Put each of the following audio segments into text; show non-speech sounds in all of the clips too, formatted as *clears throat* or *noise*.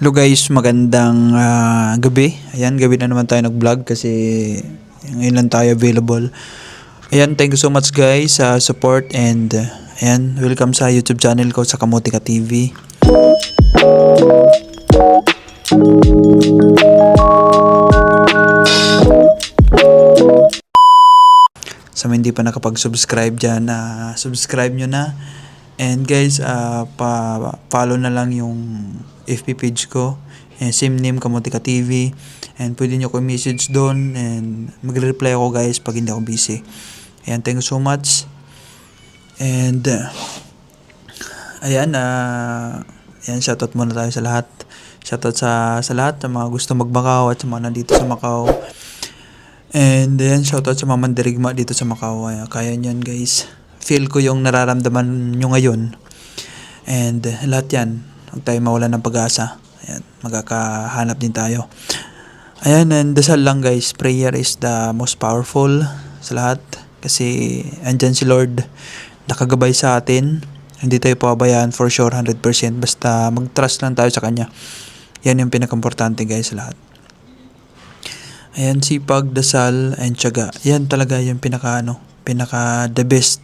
Hello guys, magandang ah, gabi. Ayan, gabi na naman tayo nag-vlog kasi ngayon lang tayo available. Ayan, thank you so much guys sa support and uh, ayan, welcome sa YouTube channel ko sa Kamotika TV. Sa mga hindi pa nakapag-subscribe dyan, na subscribe nyo na. And guys, ah, pa-follow na lang yung FB page ko. And same name, Kamotika TV. And pwede nyo ko message doon. And magre-reply ako guys pag hindi ako busy. Ayan, thank you so much. And, uh, ayan, ah, ayan, shoutout muna tayo sa lahat. Shoutout sa, sa lahat, sa mga gusto magbakaw at sa mga nandito sa Macau. And ayan, shoutout sa mga mandirigma dito sa Macau. Ay, Kaya niyan guys. Feel ko yung nararamdaman nyo ngayon. And uh, lahat yan, huwag tayo mawala ng pag-asa. Ayan, magkakahanap din tayo. Ayan, and dasal lang guys, prayer is the most powerful sa lahat. Kasi andyan si Lord, nakagabay sa atin. Hindi tayo pabayaan for sure 100%. Basta mag-trust lang tayo sa Kanya. Yan yung pinaka-importante guys sa lahat. Ayan, sipag, dasal, and tiyaga. Yan talaga yung pinaka, ano, pinaka the best.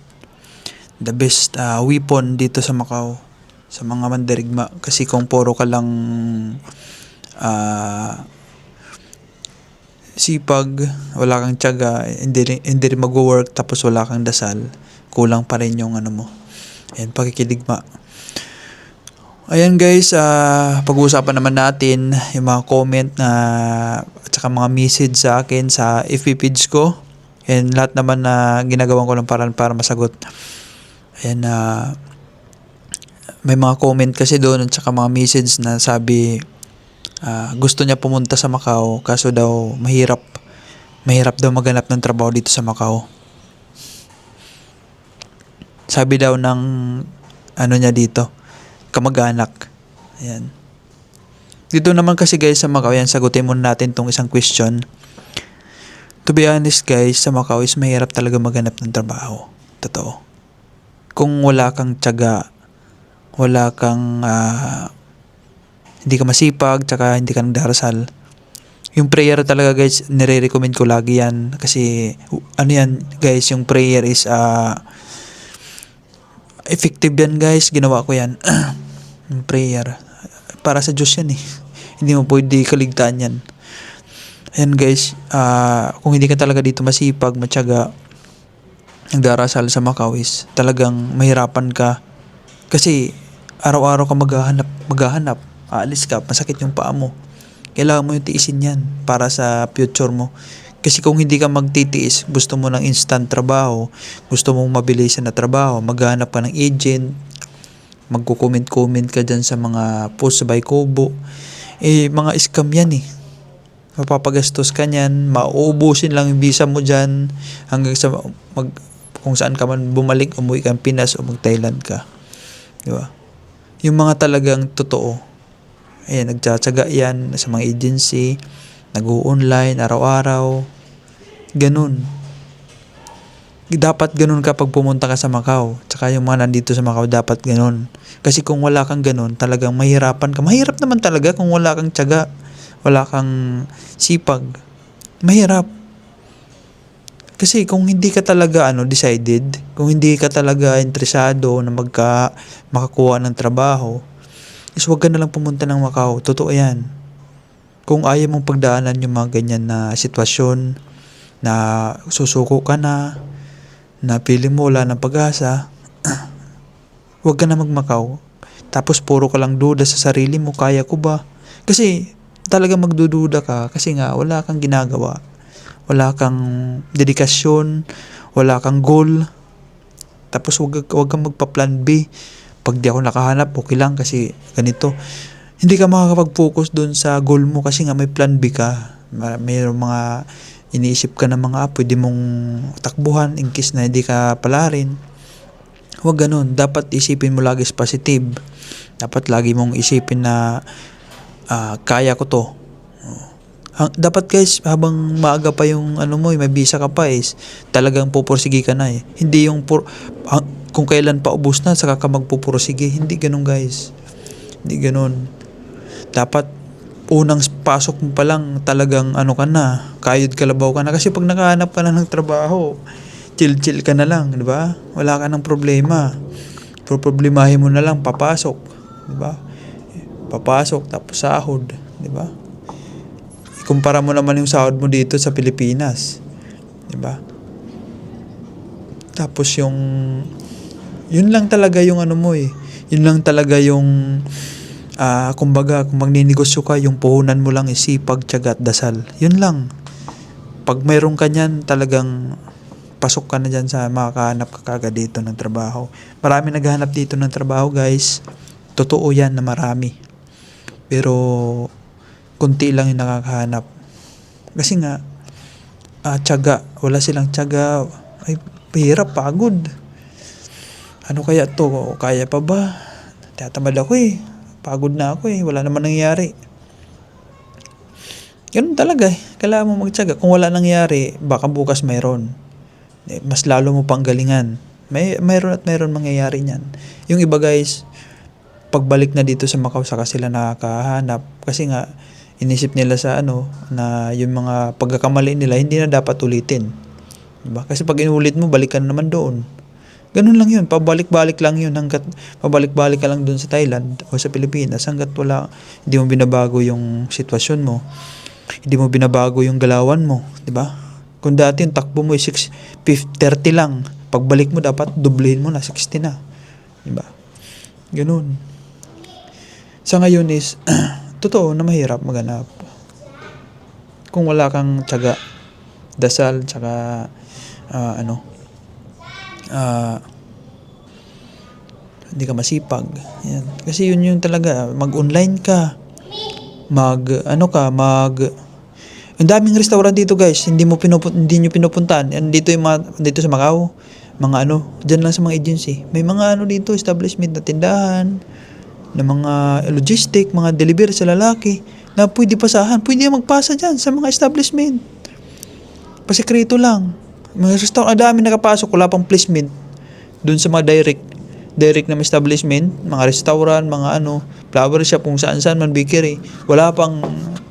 The best uh, weapon dito sa Macau. Sa mga mandirigma. Kasi kung puro ka lang ah, sipag, wala kang tiyaga, hindi, hindi rin mag-work, tapos wala kang dasal, kulang pa rin yung ano mo. Ayan, pakikiligma. Ayan guys, ah, pag-uusapan naman natin yung mga comment na at saka mga message sa akin sa FB page ko. And lahat naman na ginagawan ko ng paraan para masagot. Ayan na may mga comment kasi doon at saka mga message na sabi ah, gusto niya pumunta sa Macau kaso daw mahirap mahirap daw maganap ng trabaho dito sa Macau. Sabi daw ng ano niya dito, kamag-anak. Ayan. Dito naman kasi guys sa Macau, yan sagutin muna natin tong isang question. To be honest guys, sa Macau is mahirap talaga maganap ng trabaho. Totoo. Kung wala kang tiyaga, wala kang ah, hindi ka masipag, tsaka hindi ka nagdarasal. Yung prayer talaga guys, nire-recommend ko lagi yan. Kasi, ano yan guys, yung prayer is, ah, effective yan guys. Ginawa ko yan. *clears throat* yung prayer. Para sa Diyos yan eh. *laughs* Hindi mo pwede kaligtaan yan. Ayan guys, ah, kung hindi ka talaga dito masipag, matyaga, nagdarasal sa Macau is talagang mahirapan ka. Kasi araw-araw ka maghahanap, maghahanap, aalis ka, masakit yung paa mo. Kailangan mo yung tiisin yan para sa future mo. Kasi kung hindi ka magtitiis, gusto mo ng instant trabaho, gusto mong mabilisan na trabaho, maghahanap ka ng agent, magko-comment-comment ka dyan sa mga post by Kobo, eh mga scam yan eh. Mapapagastos ka niyan, mauubusin lang yung visa mo dyan, hanggang sa mag, kung saan ka man bumalik, umuwi kang Pinas o mag-Thailand ka. Di ba? Yung mga talagang totoo, ayan, nagtsatsaga yan sa mga agency, nag-online, araw-araw, ganun. Dapat ganun kapag pumunta ka sa Macau. Tsaka yung mga nandito sa Macau, dapat ganun. Kasi kung wala kang ganun, talagang mahirapan ka. Mahirap naman talaga kung wala kang tiyaga, wala kang sipag. Mahirap. Kasi kung hindi ka talaga ano decided, kung hindi ka talaga interesado na magka makakuha ng trabaho, is wag ka na lang pumunta ng Macau. Totoo 'yan. Kung ayaw mong pagdaanan yung mga ganyan na sitwasyon na susuko ka na, na feeling mo wala ng pag-asa, *clears throat* wag ka na magmakaw. Tapos puro ka lang duda sa sarili mo, kaya ko ba? Kasi talaga magdududa ka kasi nga wala kang ginagawa. Wala kang dedikasyon, wala kang goal. Tapos wag, wag kang magpa-plan B. Pag di ako nakahanap, okay lang kasi ganito. Hindi ka makakapag-focus doon sa goal mo kasi nga may plan B ka. Ma- Mayroong mga iniisip ka ng mga pwede mong takbuhan in case na hindi ka pala rin. Huwag ganun. Dapat isipin mo lagi positive. Dapat lagi mong isipin na ah, kaya ko to. Dapat guys, habang maaga pa yung ano mo, eh, may visa ka pa is talagang pupursige ka na eh. Hindi yung pur- kung kailan pa ubos na, saka ka magpupursige. Hindi ganun guys. Hindi ganun. dapat unang pasok mo pa lang talagang ano ka na, kayod kalabaw ka na. Kasi pag nakahanap ka na ng trabaho, chill-chill ka na lang, di ba? Wala ka ng problema. Pero problemahin mo na lang, papasok, di ba? Papasok, tapos sahod, di ba? Ikumpara mo naman yung sahod mo dito sa Pilipinas, di ba? Tapos yung, yun lang talaga yung ano mo eh. Yun lang talaga yung, ah kumbaga, kung magninegosyo ka, yung puhunan mo lang is sipag, tiyaga at dasal. Yun lang. Pag mayroon ka niyan, talagang pasok ka na dyan sa makakahanap ka kagad dito ng trabaho. Marami naghahanap dito ng trabaho guys. Totoo yan na marami. Pero kunti lang yung nakakahanap. Kasi nga, ah, tiyaga. Wala silang tiyaga. Ay, hirap, pagod. Ano kaya to? Kaya pa ba? Tatamad ako eh. Pagod na ako eh. Wala naman nangyayari. Ganun talaga eh. Kailangan mo magtiyaga. Kung wala nangyari, baka bukas mayroon. Eh, Mas lalo mo pang galingan. May, mayroon at mayroon mangyayari niyan. Yung iba guys, pagbalik na dito sa Macau, saka sila nakakahanap. Kasi nga, inisip nila sa ano, na yung mga pagkakamali nila, hindi na dapat ulitin. Diba? Kasi pag inulit mo, balikan naman doon. Ganun lang yun. Pabalik-balik lang yun hanggat pabalik-balik ka lang doon sa Thailand o sa Pilipinas hanggat wala, hindi mo binabago yung sitwasyon mo. Hindi mo binabago yung galawan mo. di ba? Kung dati yung takbo mo ay 6, 30 lang. Pagbalik mo dapat doblehin mo na 60 na. Di ba? Ganun. Sa ngayon is, *clears throat* totoo na mahirap maganap. Kung wala kang tiyaga, dasal, tsaka ah, ano, ah, hindi ka masipag. Yan. Kasi yun yung talaga, mag-online ka, mag, ano ka, mag, ang daming restaurant dito guys, hindi mo pinupun hindi nyo pinupuntahan. Yan dito yung mga, dito sa Macau, mga ano, dyan lang sa mga agency. May mga ano dito, establishment na tindahan, na mga logistic, mga delivery sa lalaki, na pwede pasahan. Pwede magpasa dyan sa mga establishment. Pasikreto lang. Mga restaurant, ang dami nakapasok, wala pang placement. Doon sa mga direct, direct na establishment, mga restaurant, mga ano, flower shop, kung saan saan man bakery. Wala pang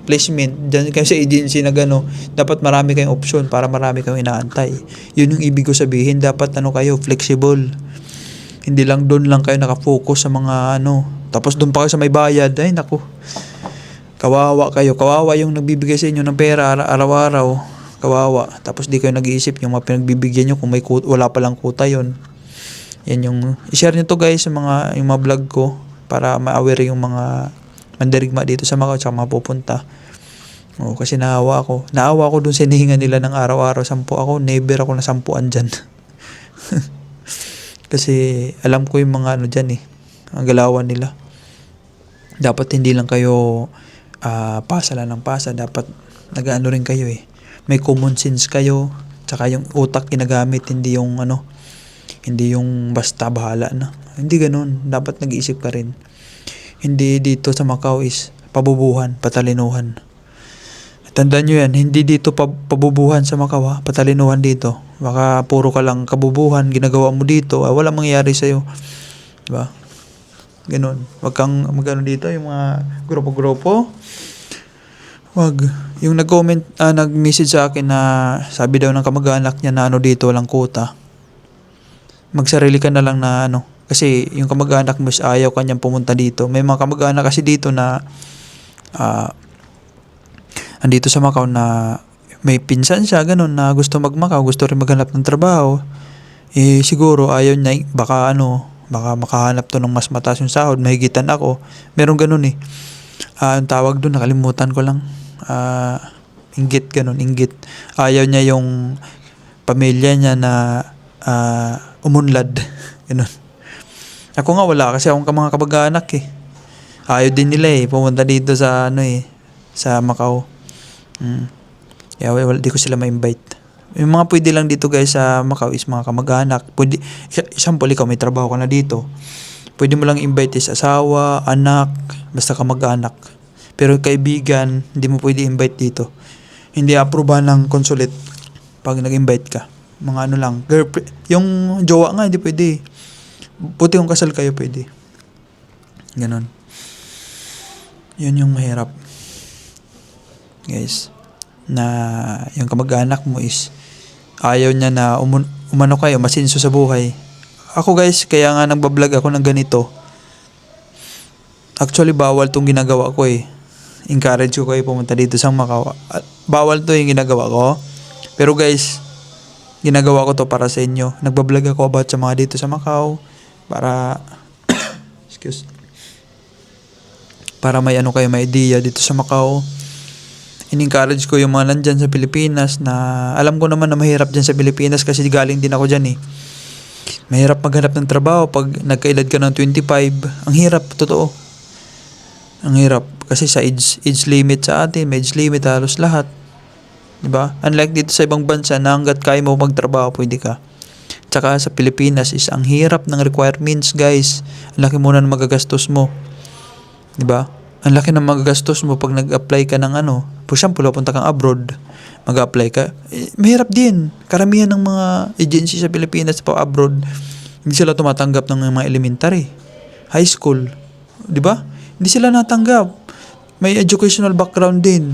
placement. Diyan kayo sa agency na gano, dapat marami kayong option para marami kayong inaantay. Yun yung ibig ko sabihin, dapat ano kayo, flexible. Hindi lang doon lang kayo nakafocus sa mga ano. Tapos doon pa kayo sa may bayad. Ay, naku. Kawawa kayo. Kawawa yung nagbibigay sa inyo ng pera ara- araw-araw. Kawawa. Tapos di kayo nag-iisip yung mga pinagbibigyan nyo kung may kut- wala palang kuta yon Yan yung... I-share nyo to guys sa mga, yung mga vlog ko para ma-aware yung mga mandirigma dito sa Macau tsaka mapupunta. Oo, kasi naawa ako. Naawa ako dun sa hinihinga nila ng araw-araw. Sampu ako. Never ako na sampuan dyan. *laughs* kasi alam ko yung mga ano dyan eh. Ang galawan nila. Dapat hindi lang kayo ah, pasa lang ng pasa. Dapat nag-ano rin kayo eh. May common sense kayo. Tsaka yung utak ginagamit. Hindi yung ano. Hindi yung basta bahala na. Hindi ganun. Dapat nag-iisip ka rin. Hindi dito sa Macau is pabubuhan, patalinuhan. Tandaan nyo yan, hindi dito pa, pabubuhan sa Macau ha, patalinuhan dito. Baka puro ka lang kabubuhan, ginagawa mo dito, ah, wala mangyayari sa'yo. Diba? Ganun. Wag kang magano dito, yung mga grupo-grupo. Wag. Yung nag-comment, ah, nag-message sa akin na sabi daw ng kamag-anak niya na ano dito, walang kuta. Magsarili ka na lang na ano. Kasi yung kamag-anak mo ayaw kanyang pumunta dito. May mga kamag-anak kasi dito na ah, andito sa Macau na may pinsan siya, ganun, na gusto mag-Macau, gusto rin maghanap ng trabaho. Eh, siguro ayaw niya, baka ano, baka makahanap to ng mas mataas yung sahod, mahigitan ako. Meron ganun eh. Ah, ang tawag doon, nakalimutan ko lang. Ah, inggit ganun, inggit. Ayaw niya yung pamilya niya na ah, umunlad. *laughs* ganun. Ako nga wala kasi akong mga kabag-anak eh. Ayaw din nila eh, pumunta dito sa ano eh, sa Macau. Mm. Kaya wala, di ko sila ma-invite. Yung mga pwede lang dito guys sa Macau is mga kamag-anak. Pwede, example, ikaw may trabaho ka na dito. Pwede mo lang invite is asawa, anak, basta kamag-anak. Pero kaibigan, hindi mo pwede invite dito. Hindi approve ng consulate pag nag-invite ka. Mga ano lang, girlfriend, yung jowa nga, hindi pwede. Puti kung kasal kayo, pwede. Ganon. Yun yung mahirap. Guys, na yung kamag-anak mo is ayaw niya na umun- umano kayo, masinso sa buhay. Ako guys, kaya nga nang bablog ako ng ganito. Actually, bawal tong ginagawa ko eh. Encourage ko kayo pumunta dito sa Macau. Bawal to yung ginagawa ko. Pero guys, ginagawa ko to para sa inyo. Nagbablog ako about sa mga dito sa Macau. Para, *coughs* excuse, para may ano kayo, may idea dito sa Macau. In-encourage ko yung mga nandyan sa Pilipinas na alam ko naman na mahirap dyan sa Pilipinas kasi galing din ako dyan eh. Mahirap maghanap ng trabaho pag nagkaedad ka ng 25. Ang hirap, totoo. Ang hirap. Kasi sa age, age limit sa atin, may age limit halos lahat. 'Di ba? Unlike dito sa ibang bansa na hanggat kaya mo magtrabaho, pwede ka. Tsaka sa Pilipinas is ang hirap ng requirements, guys. Ang laki muna ng magagastos mo. 'Di ba? Ang laki ng magagastos mo pag nag-apply ka ng ano. For example, punta kang abroad, mag-apply ka. Eh, mahirap din. Karamihan ng mga agency sa Pilipinas pa abroad, hindi sila tumatanggap ng mga elementary, high school. 'Di ba? Hindi sila natanggap. May educational background din.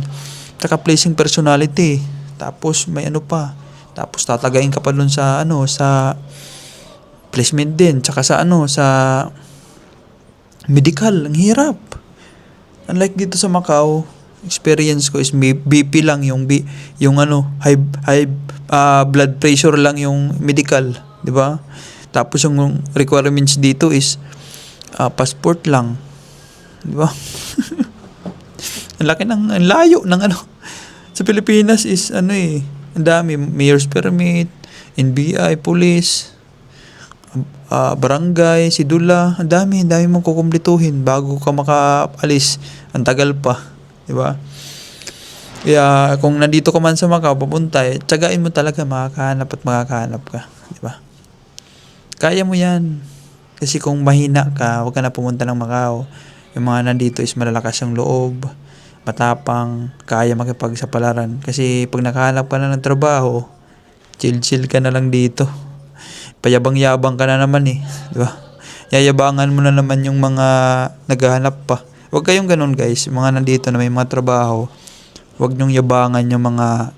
Tsaka placing personality. Tapos may ano pa. Tapos tatagayin ka pa dun sa ano, sa placement din. Tsaka sa ano, sa medical. Ang hirap. Unlike dito sa Macau, experience ko is BP lang yung B, yung ano, high high ah, blood pressure lang yung medical, 'di ba? Tapos yung requirements dito is ah, passport lang. 'Di ba? *laughs* ang laki ng ang layo ng ano. *laughs* Sa Pilipinas is ano eh, ang dami mayor's permit, NBI, police, ah, barangay, sidula, ang dami, ang dami mong kukumplituhin bago ka makaalis. Ang tagal pa, 'di ba? Kaya kung nandito ka man sa Macau, papunta eh, tsagain mo talaga makakahanap at makakahanap ka, 'di ba? Kaya mo 'yan. Kasi kung mahina ka, huwag ka na pumunta ng Macau. Yung mga nandito is malalakas ang loob, matapang, kaya makipagsapalaran. Kasi pag nakahanap ka na ng trabaho, chill-chill ka na lang dito. Payabang-yabang ka na naman eh, di ba? Yayabangan mo na naman yung mga naghahanap pa. Huwag kayong ganun guys, yung mga nandito na may mga trabaho, huwag nyong yabangan yung mga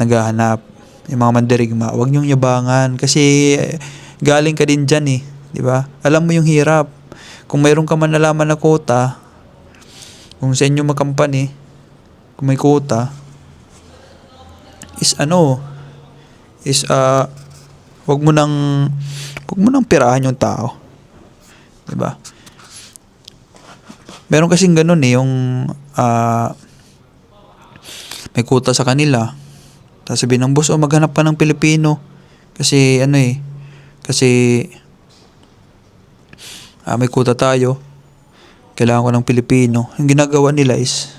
naghahanap, yung mga mandirigma. Huwag nyong yabangan kasi eh, galing ka din dyan eh, di ba? Alam mo yung hirap. Kung mayroon ka man nalaman na quota, kung sa inyo mag-company, kung may quota, is ano, is ah, wag mo nang, wag mo nang pirahan yung tao. 'Di ba? Meron kasing ganun eh, yung ah, may quota sa kanila. Tapos sabihin ng boss, oh, maghanap pa ng Pilipino. Kasi ano eh, kasi ah, may quota tayo. Kailangan ko ng Pilipino. Yung ginagawa nila is,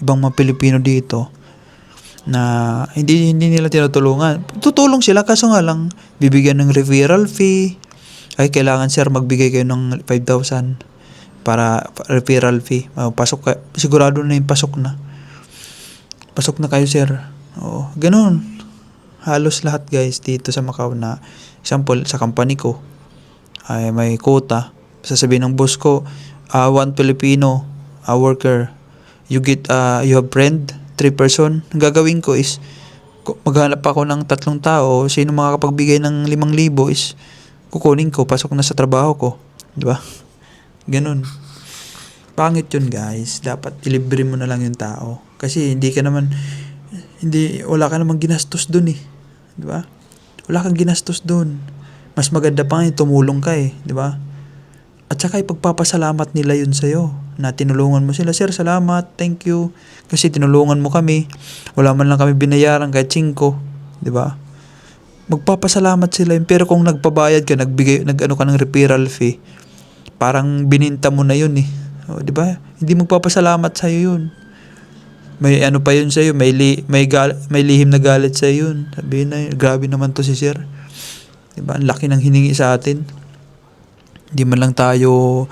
ibang mga Pilipino dito, na hindi hindi nila tinutulungan. Tutulong sila kaso nga lang bibigyan ng referral fee. Ay kailangan sir magbigay kayo ng 5,000 para pa- referral fee. Ah, pasok ka, sigurado na yung pasok na. Pasok na kayo sir. Oo, ganun. Halos lahat guys dito sa Macau na example sa company ko ay may quota. Sasabihin ng boss ko, ah, one Filipino, a worker. You get, uh, you have friend, three person. Ang gagawin ko is, maghanap ako ng tatlong tao. Sino makakapagbigay ng limang libo is, kukunin ko, pasok na sa trabaho ko. Di ba? *laughs* Ganun. Pangit yun guys. Dapat ilibre mo na lang yung tao. Kasi hindi ka naman, hindi, wala ka namang ginastos dun eh. Di ba? Wala kang ginastos dun. Mas maganda pa nga yung tumulong ka eh. Di ba? At saka ipagpapasalamat nila yun sa'yo na tinulungan mo sila. Sir, salamat. Thank you. Kasi tinulungan mo kami. Wala man lang kami binayaran kahit 5. Di ba? Magpapasalamat sila yun. Pero kung nagpabayad ka, nagbigay, nag-ano ka ng referral fee, parang bininta mo na yun eh. Di ba? Hindi magpapasalamat sa'yo yun. May ano pa yun sa'yo, may, li, may, gal, may lihim na galit sa'yo yun. Sabihin na, grabe naman to si sir. Di ba? Ang laki ng hiningi sa atin. Hindi man lang tayo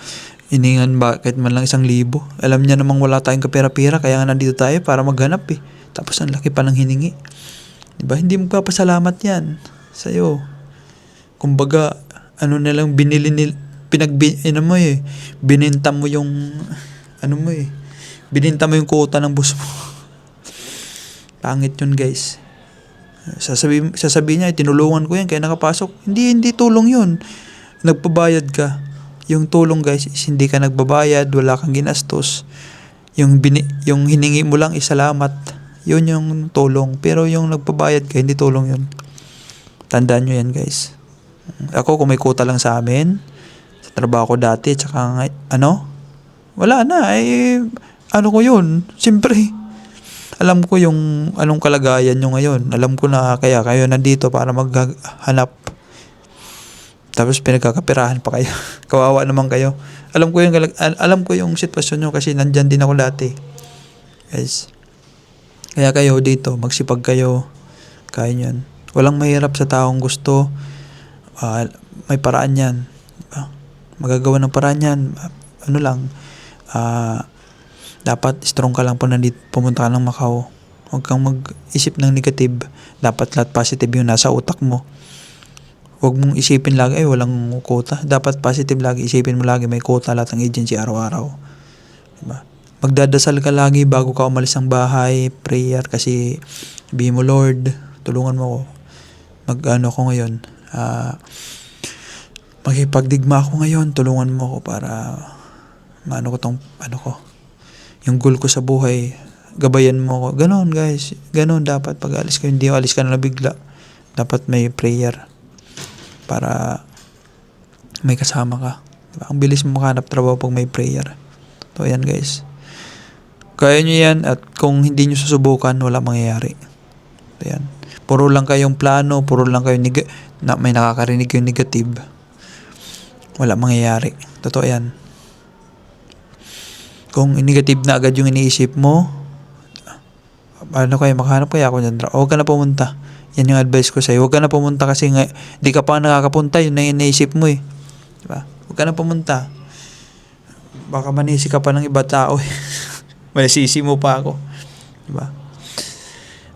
iningan bakit man lang isang libo. Alam niya namang wala tayong kapera-pera kaya nga nandito tayo para maghanap eh. Tapos ang laki pa ng hiningi. Di ba? Hindi magpapasalamat yan sa'yo. Kumbaga, ano na lang binili nil pinagbi ano mo eh, bininta mo yung ano mo eh, bininta mo yung quota ng boss mo. Pangit yun guys. Sasabi, sasabihin niya, tinulungan ko yan kaya nakapasok. Hindi, hindi tulong yun. Nagpabayad ka. Yung tulong guys is hindi ka nagbabayad, wala kang ginastos. Yung, bini, yung hiningi mo lang is salamat. Yun yung tulong. Pero yung nagpabayad ka, hindi tulong yun. Tandaan nyo yan guys. Ako quota lang sa amin, sa trabaho ko dati, tsaka ano, wala na, eh, ano ko yun, siyempre, alam ko yung anong kalagayan nyo ngayon. Alam ko na kaya kayo nandito para maghanap. Tapos pinagkakapirahan pa kayo. *laughs* Kawawa naman kayo. Alam ko yung alam ko yung sitwasyon nyo kasi nandyan din ako dati. Guys. Kaya kayo dito, magsipag kayo. Kaya yan. Walang mahirap sa taong gusto. Ah, may paraan yan. Diba? Magagawa ng paraan yan. Ano lang. Ah, dapat strong ka lang po nandito pumunta ka ng Macau. Huwag kang mag-isip ng negative. Dapat lahat positive yung nasa utak mo. Huwag mong isipin lagi, ay walang quota. Dapat positive lagi. Isipin mo lagi may quota lahat ng agency araw-araw. Diba? Magdadasal ka lagi bago ka umalis ng bahay. Prayer kasi sabihin mo, Lord, tulungan mo ako. Mag ano ko ngayon. Ah, makipagdigma ako ngayon. Tulungan mo ako para maano ko tong ano ko yung goal ko sa buhay gabayan mo ako ganon guys ganon dapat pag alis ka hindi alis ka na bigla dapat may prayer para may kasama ka. Diba? ang bilis mo makahanap trabaho pag may prayer. So yan guys. Kaya nyo yan at kung hindi nyo susubukan wala mangyayari. So yan puro lang kayong plano puro lang kayong neg- na, may nakakarinig yung negative. Wala mangyayari. Totoo yan. Kung negative na agad yung iniisip mo, ano kaya, makahanap kaya ako dyan. Huwag ka na pumunta. Yan yung advice ko sa'yo. Huwag ka na pumunta kasi nga, di ka pa nakakapunta, yun na yung iniisip mo eh. Diba? Huwag ka na pumunta. Baka manisi ka pa ng iba tao eh. *laughs* Masisi mo pa ako. Diba?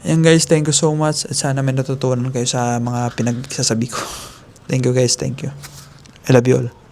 Ayan guys, thank you so much. At sana may natutunan kayo sa mga pinagsasabi ko. *laughs* Thank you guys, thank you. I love you all.